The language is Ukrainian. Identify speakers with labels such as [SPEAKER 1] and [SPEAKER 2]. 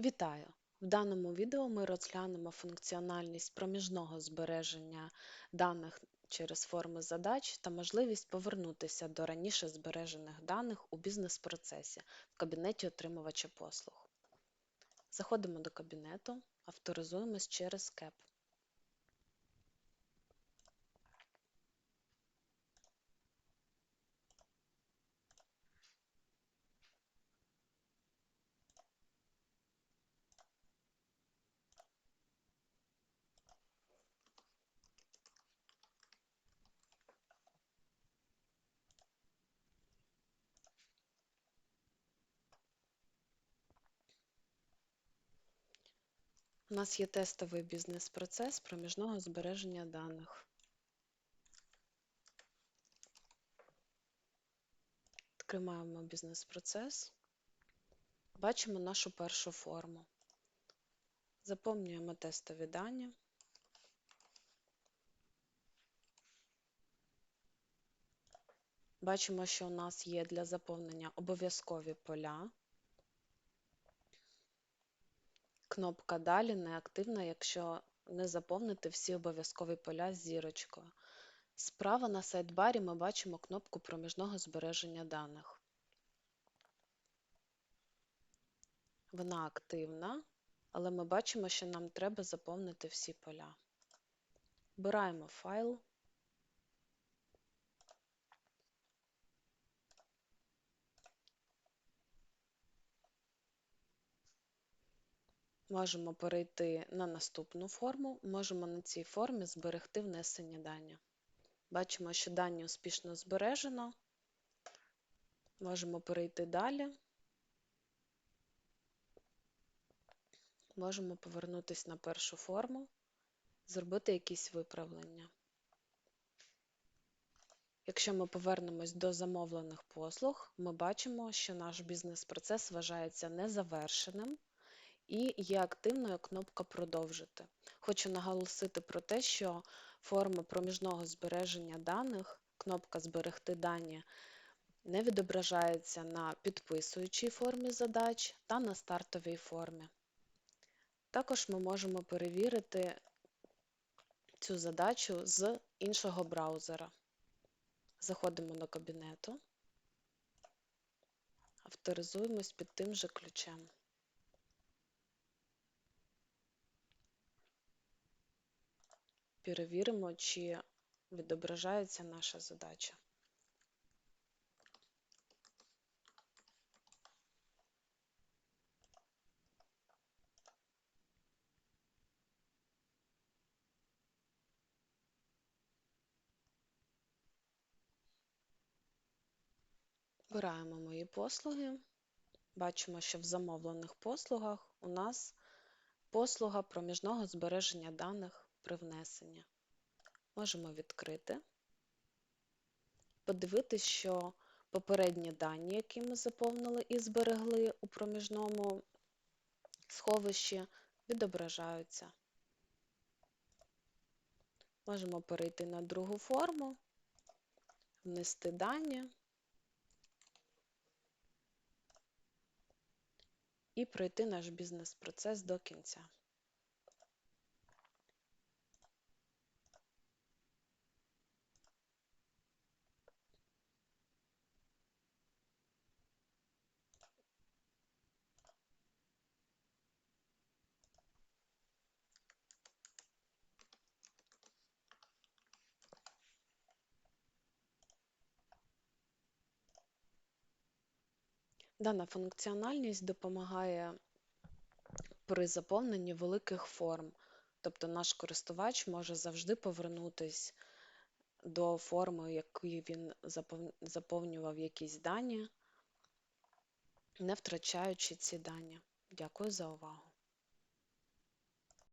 [SPEAKER 1] Вітаю! В даному відео ми розглянемо функціональність проміжного збереження даних через форми задач та можливість повернутися до раніше збережених даних у бізнес-процесі в кабінеті отримувача послуг. Заходимо до кабінету, авторизуємось через КЕП. У нас є тестовий бізнес-процес проміжного збереження даних. Відкриваємо бізнес-процес. Бачимо нашу першу форму. Заповнюємо тестові дані. Бачимо, що у нас є для заповнення обов'язкові поля. Кнопка Далі неактивна, якщо не заповнити всі обов'язкові поля з зірочкою. Справа на сайдбарі ми бачимо кнопку проміжного збереження даних. Вона активна, але ми бачимо, що нам треба заповнити всі поля. Вбираємо файл. Можемо перейти на наступну форму, можемо на цій формі зберегти внесені дані. Бачимо, що дані успішно збережено. Можемо перейти далі. Можемо повернутися на першу форму, зробити якісь виправлення. Якщо ми повернемось до замовлених послуг, ми бачимо, що наш бізнес-процес вважається незавершеним і є активною кнопка Продовжити. Хочу наголосити про те, що форма проміжного збереження даних, кнопка Зберегти дані не відображається на підписуючій формі задач та на стартовій формі. Також ми можемо перевірити цю задачу з іншого браузера. Заходимо до кабінету, авторизуємось під тим же ключем. Перевіримо, чи відображається наша задача. Вибираємо мої послуги. Бачимо, що в замовлених послугах у нас послуга проміжного збереження даних при внесенні. Можемо відкрити, подивитися, що попередні дані, які ми заповнили і зберегли у проміжному сховищі, відображаються. Можемо перейти на другу форму, внести дані. і пройти наш бізнес-процес до кінця. Дана функціональність допомагає при заповненні великих форм, тобто наш користувач може завжди повернутися до форми, якою він заповнював якісь дані, не втрачаючи ці дані. Дякую за увагу!